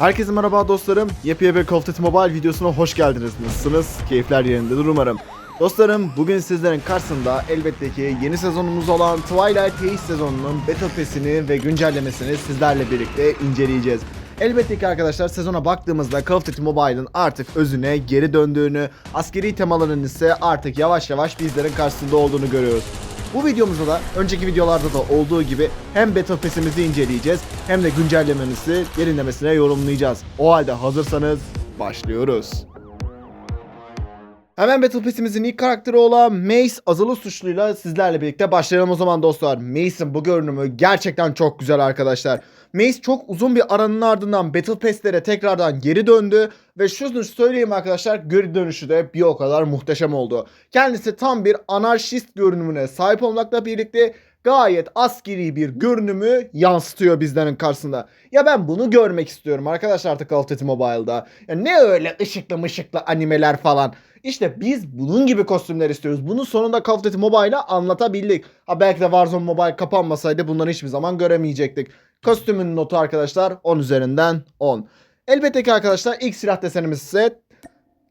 Herkese merhaba dostlarım. Yepyeni bir Call of Duty Mobile videosuna hoş geldiniz. Nasılsınız? Keyifler yerindedir umarım. Dostlarım bugün sizlerin karşısında elbette ki yeni sezonumuz olan Twilight Haze sezonunun Battle Pass'ini ve güncellemesini sizlerle birlikte inceleyeceğiz. Elbette ki arkadaşlar sezona baktığımızda Call of Duty Mobile'ın artık özüne geri döndüğünü, askeri temaların ise artık yavaş yavaş bizlerin karşısında olduğunu görüyoruz. Bu videomuzda da önceki videolarda da olduğu gibi hem Battle Pass'imizi inceleyeceğiz hem de güncellememizi derinlemesine yorumlayacağız. O halde hazırsanız başlıyoruz. Hemen Battle Pass'imizin ilk karakteri olan Mace azılı suçluyla sizlerle birlikte başlayalım o zaman dostlar. Mace'in bu görünümü gerçekten çok güzel arkadaşlar. Mace çok uzun bir aranın ardından Battle Pass'lere tekrardan geri döndü ve şunu söyleyeyim arkadaşlar geri dönüşü de bir o kadar muhteşem oldu. Kendisi tam bir anarşist görünümüne sahip olmakla birlikte gayet askeri bir görünümü yansıtıyor bizlerin karşısında. Ya ben bunu görmek istiyorum arkadaşlar artık Call Mobile'da. Ya ne öyle ışıklı mışıklı animeler falan. İşte biz bunun gibi kostümler istiyoruz. Bunu sonunda Call of Duty Mobile'a anlatabildik. Ha belki de Warzone Mobile kapanmasaydı bunları hiçbir zaman göremeyecektik. Kostümün notu arkadaşlar 10 üzerinden 10. Elbette ki arkadaşlar ilk silah desenimiz ise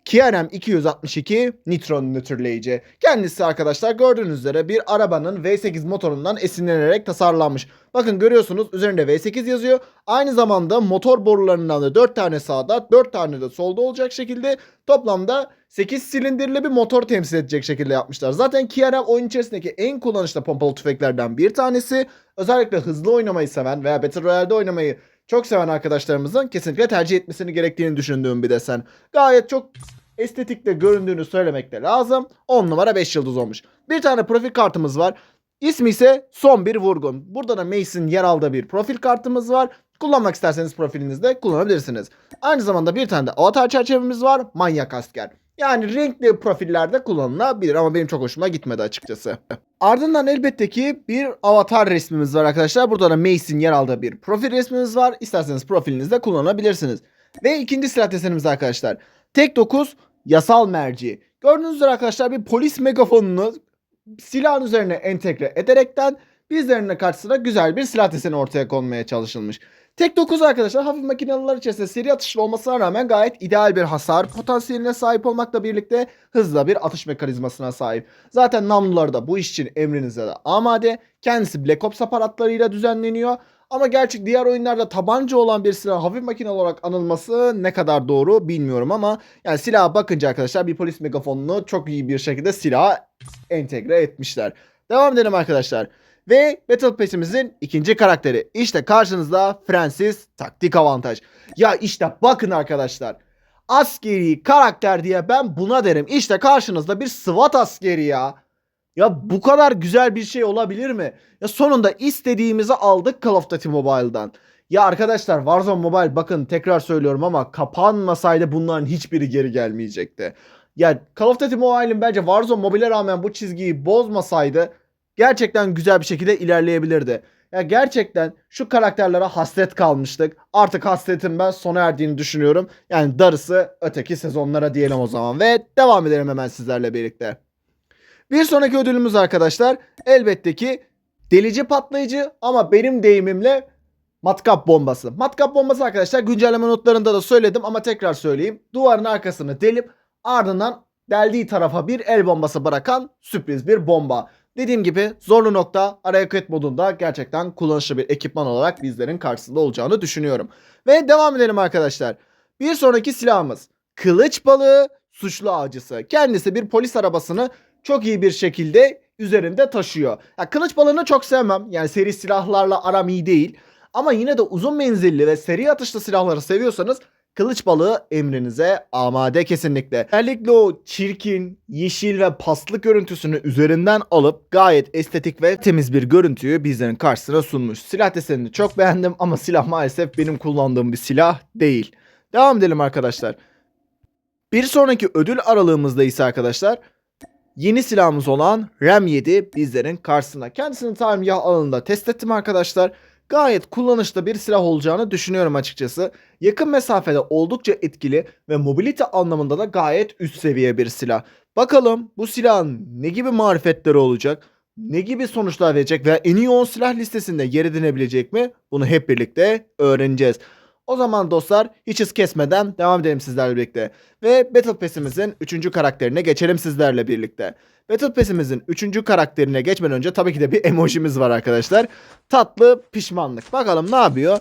KRM 262 nitron nötrleyici. Kendisi arkadaşlar gördüğünüz üzere bir arabanın V8 motorundan esinlenerek tasarlanmış. Bakın görüyorsunuz üzerinde V8 yazıyor. Aynı zamanda motor borularından da 4 tane sağda 4 tane de solda olacak şekilde toplamda 8 silindirli bir motor temsil edecek şekilde yapmışlar. Zaten KRM oyun içerisindeki en kullanışlı pompalı tüfeklerden bir tanesi. Özellikle hızlı oynamayı seven veya Battle Royale'de oynamayı çok seven arkadaşlarımızın kesinlikle tercih etmesini gerektiğini düşündüğüm bir desen. Gayet çok estetikte göründüğünü söylemek de lazım. 10 numara 5 yıldız olmuş. Bir tane profil kartımız var. İsmi ise son bir vurgun. Burada da Mace'in yer aldığı bir profil kartımız var. Kullanmak isterseniz profilinizde kullanabilirsiniz. Aynı zamanda bir tane de avatar çerçevemiz var. Manyak asker. Yani renkli profillerde kullanılabilir ama benim çok hoşuma gitmedi açıkçası. Ardından elbette ki bir avatar resmimiz var arkadaşlar. Burada da Mace'in yer aldığı bir profil resmimiz var. İsterseniz profilinizde kullanabilirsiniz. Ve ikinci silah desenimiz arkadaşlar. Tek 9 yasal merci. Gördüğünüz üzere arkadaşlar bir polis megafonunu silahın üzerine entegre ederekten bizlerin karşısına güzel bir silah deseni ortaya konmaya çalışılmış. Tek 9 arkadaşlar hafif makinalılar içerisinde seri atışlı olmasına rağmen gayet ideal bir hasar potansiyeline sahip olmakla birlikte hızlı bir atış mekanizmasına sahip. Zaten namluları da bu iş için emrinize de amade. Kendisi Black Ops aparatlarıyla düzenleniyor. Ama gerçek diğer oyunlarda tabanca olan bir silah hafif makine olarak anılması ne kadar doğru bilmiyorum ama yani silaha bakınca arkadaşlar bir polis megafonunu çok iyi bir şekilde silaha entegre etmişler. Devam edelim arkadaşlar. Ve Battle Pass'imizin ikinci karakteri. İşte karşınızda Francis taktik avantaj. Ya işte bakın arkadaşlar. Askeri karakter diye ben buna derim. İşte karşınızda bir SWAT askeri ya. Ya bu kadar güzel bir şey olabilir mi? Ya sonunda istediğimizi aldık Call of Duty Mobile'dan. Ya arkadaşlar Warzone Mobile bakın tekrar söylüyorum ama kapanmasaydı bunların hiçbiri geri gelmeyecekti. Ya Call of Duty Mobile'in bence Warzone Mobile'e rağmen bu çizgiyi bozmasaydı gerçekten güzel bir şekilde ilerleyebilirdi. Ya gerçekten şu karakterlere hasret kalmıştık. Artık hasretin ben sona erdiğini düşünüyorum. Yani darısı öteki sezonlara diyelim o zaman. Ve devam edelim hemen sizlerle birlikte. Bir sonraki ödülümüz arkadaşlar elbette ki delici patlayıcı ama benim deyimimle matkap bombası. Matkap bombası arkadaşlar güncelleme notlarında da söyledim ama tekrar söyleyeyim. Duvarın arkasını delip ardından deldiği tarafa bir el bombası bırakan sürpriz bir bomba. Dediğim gibi zorlu nokta kayıt modunda gerçekten kullanışlı bir ekipman olarak bizlerin karşısında olacağını düşünüyorum. Ve devam edelim arkadaşlar. Bir sonraki silahımız kılıç balığı suçlu avcısı. Kendisi bir polis arabasını çok iyi bir şekilde üzerinde taşıyor. Ya kılıç balığını çok sevmem. Yani seri silahlarla aram iyi değil. Ama yine de uzun menzilli ve seri atışlı silahları seviyorsanız kılıç balığı emrinize amade kesinlikle. Özellikle o çirkin, yeşil ve paslı görüntüsünü üzerinden alıp gayet estetik ve temiz bir görüntüyü bizlerin karşısına sunmuş. Silah desenini çok beğendim ama silah maalesef benim kullandığım bir silah değil. Devam edelim arkadaşlar. Bir sonraki ödül aralığımızda ise arkadaşlar yeni silahımız olan Ram 7 bizlerin karşısına. Kendisini talimgah alanında test ettim arkadaşlar. Gayet kullanışlı bir silah olacağını düşünüyorum açıkçası. Yakın mesafede oldukça etkili ve mobilite anlamında da gayet üst seviye bir silah. Bakalım bu silahın ne gibi marifetleri olacak? Ne gibi sonuçlar verecek ve en iyi 10 silah listesinde yer edinebilecek mi? Bunu hep birlikte öğreneceğiz. O zaman dostlar hiç hız kesmeden devam edelim sizlerle birlikte. Ve Battle Pass'imizin 3. karakterine geçelim sizlerle birlikte. Battle Pass'imizin 3. karakterine geçmeden önce tabii ki de bir emojimiz var arkadaşlar. Tatlı pişmanlık. Bakalım ne yapıyor?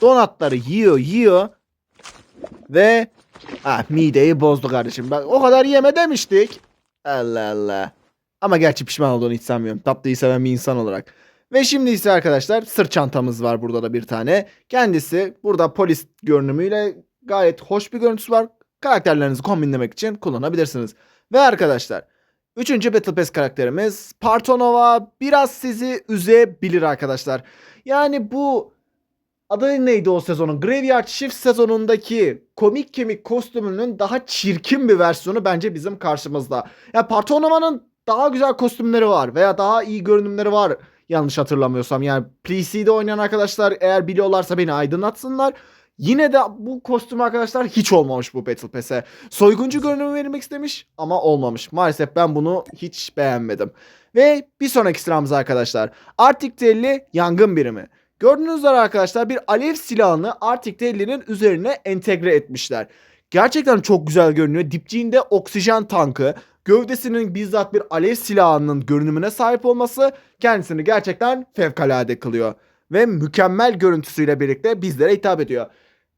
Donatları yiyor yiyor. Ve ah mideyi bozdu kardeşim. Bak o kadar yeme demiştik. Allah Allah. Ama gerçi pişman olduğunu hiç sanmıyorum. Tatlıyı seven bir insan olarak. Ve şimdi ise arkadaşlar sırt çantamız var burada da bir tane. Kendisi burada polis görünümüyle gayet hoş bir görüntüsü var. Karakterlerinizi kombinlemek için kullanabilirsiniz. Ve arkadaşlar Üçüncü Battle Pass karakterimiz Partonova biraz sizi üzebilir arkadaşlar. Yani bu adı neydi o sezonun? Graveyard Shift sezonundaki komik kemik kostümünün daha çirkin bir versiyonu bence bizim karşımızda. Ya Partonova'nın daha güzel kostümleri var veya daha iyi görünümleri var yanlış hatırlamıyorsam. Yani PC'de oynayan arkadaşlar eğer biliyorlarsa beni aydınlatsınlar. Yine de bu kostüm arkadaşlar hiç olmamış bu Battle Pass'e. Soyguncu görünümü verilmek istemiş ama olmamış. Maalesef ben bunu hiç beğenmedim. Ve bir sonraki sıramız arkadaşlar. Arctic Telli yangın birimi. Gördüğünüz üzere arkadaşlar bir alev silahını Arctic Telli'nin üzerine entegre etmişler. Gerçekten çok güzel görünüyor. Dipçiğinde oksijen tankı, gövdesinin bizzat bir alev silahının görünümüne sahip olması kendisini gerçekten fevkalade kılıyor. Ve mükemmel görüntüsüyle birlikte bizlere hitap ediyor.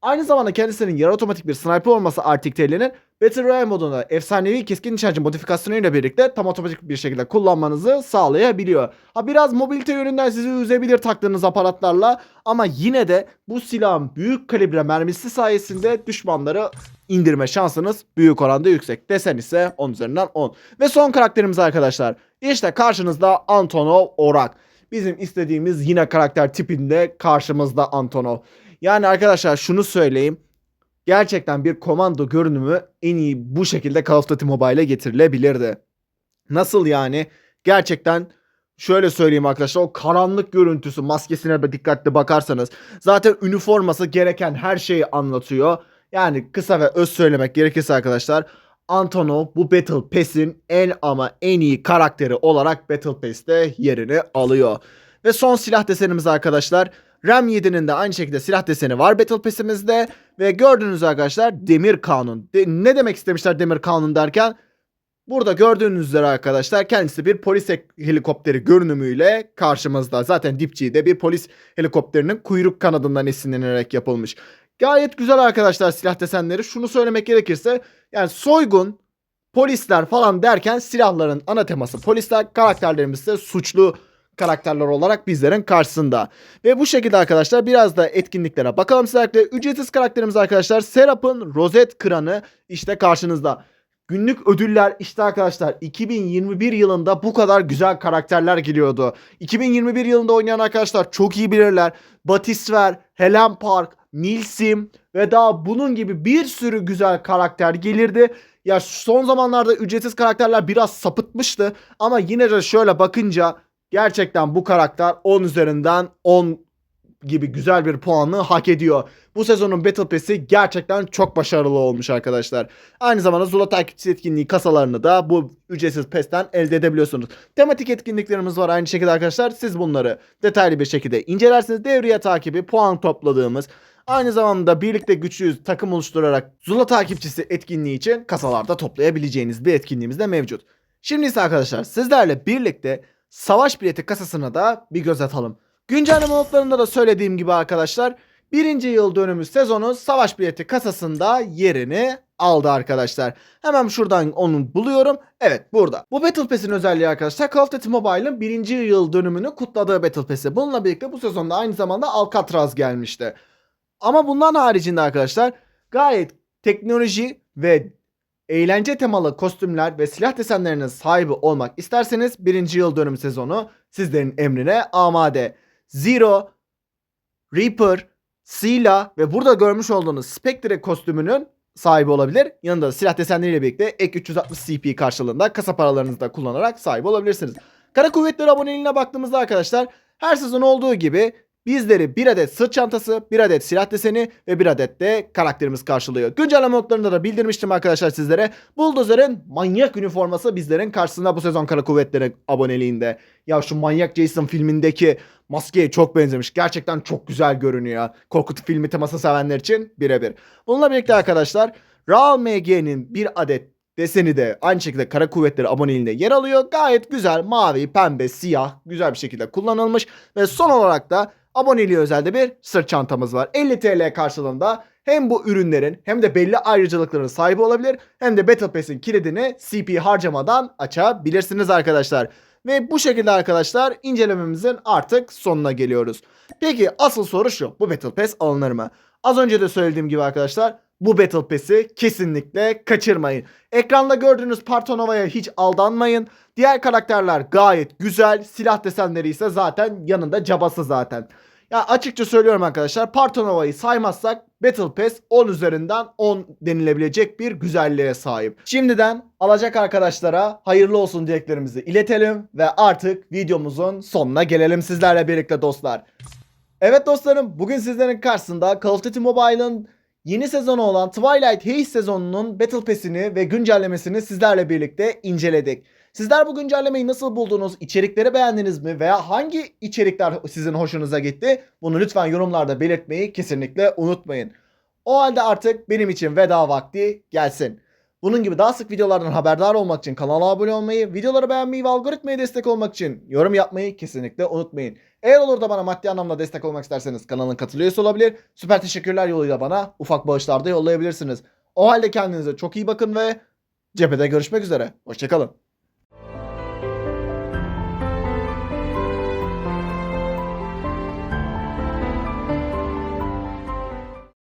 Aynı zamanda kendisinin yarı otomatik bir sniper olması Arctic Tail'inin Battle Royale modunda efsanevi keskin nişancı modifikasyonuyla birlikte tam otomatik bir şekilde kullanmanızı sağlayabiliyor. Ha biraz mobilite yönünden sizi üzebilir taktığınız aparatlarla ama yine de bu silahın büyük kalibre mermisi sayesinde düşmanları indirme şansınız büyük oranda yüksek. Desen ise 10 üzerinden 10. Ve son karakterimiz arkadaşlar. İşte karşınızda Antonov Orak. Bizim istediğimiz yine karakter tipinde karşımızda Antonov. Yani arkadaşlar şunu söyleyeyim. Gerçekten bir komando görünümü en iyi bu şekilde Call of Duty Mobile'e getirilebilirdi. Nasıl yani? Gerçekten şöyle söyleyeyim arkadaşlar o karanlık görüntüsü maskesine de dikkatli bakarsanız zaten üniforması gereken her şeyi anlatıyor. Yani kısa ve öz söylemek gerekirse arkadaşlar Antonov bu Battle Pass'in en ama en iyi karakteri olarak Battle Pass'te yerini alıyor. Ve son silah desenimiz arkadaşlar RAM 7'nin de aynı şekilde silah deseni var Battle Pass'imizde. Ve gördüğünüz arkadaşlar demir kanun. De- ne demek istemişler demir kanun derken? Burada gördüğünüz üzere arkadaşlar kendisi bir polis helikopteri görünümüyle karşımızda. Zaten dipçiği bir polis helikopterinin kuyruk kanadından esinlenerek yapılmış. Gayet güzel arkadaşlar silah desenleri. Şunu söylemek gerekirse yani soygun, polisler falan derken silahların ana teması polisler, karakterlerimiz ise suçlu karakterler olarak bizlerin karşısında. Ve bu şekilde arkadaşlar biraz da etkinliklere bakalım sizlerle. Ücretsiz karakterimiz arkadaşlar Serap'ın rozet kranı işte karşınızda. Günlük ödüller işte arkadaşlar 2021 yılında bu kadar güzel karakterler geliyordu. 2021 yılında oynayan arkadaşlar çok iyi bilirler. Batisver, Helen Park, Nilsim ve daha bunun gibi bir sürü güzel karakter gelirdi. Ya son zamanlarda ücretsiz karakterler biraz sapıtmıştı ama yine de şöyle bakınca gerçekten bu karakter 10 üzerinden 10 gibi güzel bir puanı hak ediyor. Bu sezonun Battle Pass'i gerçekten çok başarılı olmuş arkadaşlar. Aynı zamanda Zula takipçisi etkinliği kasalarını da bu ücretsiz PES'ten elde edebiliyorsunuz. Tematik etkinliklerimiz var aynı şekilde arkadaşlar. Siz bunları detaylı bir şekilde incelersiniz. Devriye takibi, puan topladığımız, aynı zamanda birlikte güçlüyüz takım oluşturarak Zula takipçisi etkinliği için kasalarda toplayabileceğiniz bir etkinliğimiz de mevcut. Şimdi ise arkadaşlar sizlerle birlikte savaş bileti kasasına da bir göz atalım. Güncelleme notlarında da söylediğim gibi arkadaşlar birinci yıl dönümü sezonu savaş bileti kasasında yerini aldı arkadaşlar. Hemen şuradan onu buluyorum. Evet burada. Bu Battle Pass'in özelliği arkadaşlar Call of Duty Mobile'ın birinci yıl dönümünü kutladığı Battle Pass'i. Bununla birlikte bu sezonda aynı zamanda Alcatraz gelmişti. Ama bundan haricinde arkadaşlar gayet teknoloji ve eğlence temalı kostümler ve silah desenlerinin sahibi olmak isterseniz birinci yıl dönümü sezonu sizlerin emrine amade. Zero, Reaper, Sila ve burada görmüş olduğunuz Spectre kostümünün sahibi olabilir. Yanında silah desenleriyle birlikte ek 360 CP karşılığında kasa paralarınızı da kullanarak sahibi olabilirsiniz. Kara Kuvvetleri aboneliğine baktığımızda arkadaşlar her sezon olduğu gibi Bizleri bir adet sırt çantası, bir adet silah deseni ve bir adet de karakterimiz karşılıyor. Güncelleme notlarında da bildirmiştim arkadaşlar sizlere. Bulldozer'ın manyak üniforması bizlerin karşısında bu sezon kara kuvvetleri aboneliğinde. Ya şu manyak Jason filmindeki maskeye çok benzemiş. Gerçekten çok güzel görünüyor. Korkutu filmi teması sevenler için birebir. Bununla birlikte arkadaşlar Raal MG'nin bir adet deseni de aynı şekilde kara kuvvetleri aboneliğinde yer alıyor. Gayet güzel mavi, pembe, siyah güzel bir şekilde kullanılmış. Ve son olarak da aboneliğe özelde bir sırt çantamız var. 50 TL karşılığında hem bu ürünlerin hem de belli ayrıcalıkların sahibi olabilir hem de Battle Pass'in kilidini CP harcamadan açabilirsiniz arkadaşlar. Ve bu şekilde arkadaşlar incelememizin artık sonuna geliyoruz. Peki asıl soru şu. Bu Battle Pass alınır mı? Az önce de söylediğim gibi arkadaşlar bu Battle Pass'i kesinlikle kaçırmayın. Ekranda gördüğünüz Partonova'ya hiç aldanmayın. Diğer karakterler gayet güzel. Silah desenleri ise zaten yanında cabası zaten. Ya açıkça söylüyorum arkadaşlar Partonova'yı saymazsak Battle Pass 10 üzerinden 10 denilebilecek bir güzelliğe sahip. Şimdiden alacak arkadaşlara hayırlı olsun dileklerimizi iletelim ve artık videomuzun sonuna gelelim sizlerle birlikte dostlar. Evet dostlarım bugün sizlerin karşısında Call of Duty Mobile'ın yeni sezonu olan Twilight Haze sezonunun Battle Pass'ini ve güncellemesini sizlerle birlikte inceledik. Sizler bu güncellemeyi nasıl buldunuz? İçerikleri beğendiniz mi? Veya hangi içerikler sizin hoşunuza gitti? Bunu lütfen yorumlarda belirtmeyi kesinlikle unutmayın. O halde artık benim için veda vakti gelsin. Bunun gibi daha sık videolardan haberdar olmak için kanala abone olmayı, videoları beğenmeyi ve algoritmaya destek olmak için yorum yapmayı kesinlikle unutmayın. Eğer olur da bana maddi anlamda destek olmak isterseniz kanalın katıl üyesi olabilir. Süper teşekkürler yoluyla bana ufak bağışlar da yollayabilirsiniz. O halde kendinize çok iyi bakın ve cephede görüşmek üzere. Hoşçakalın.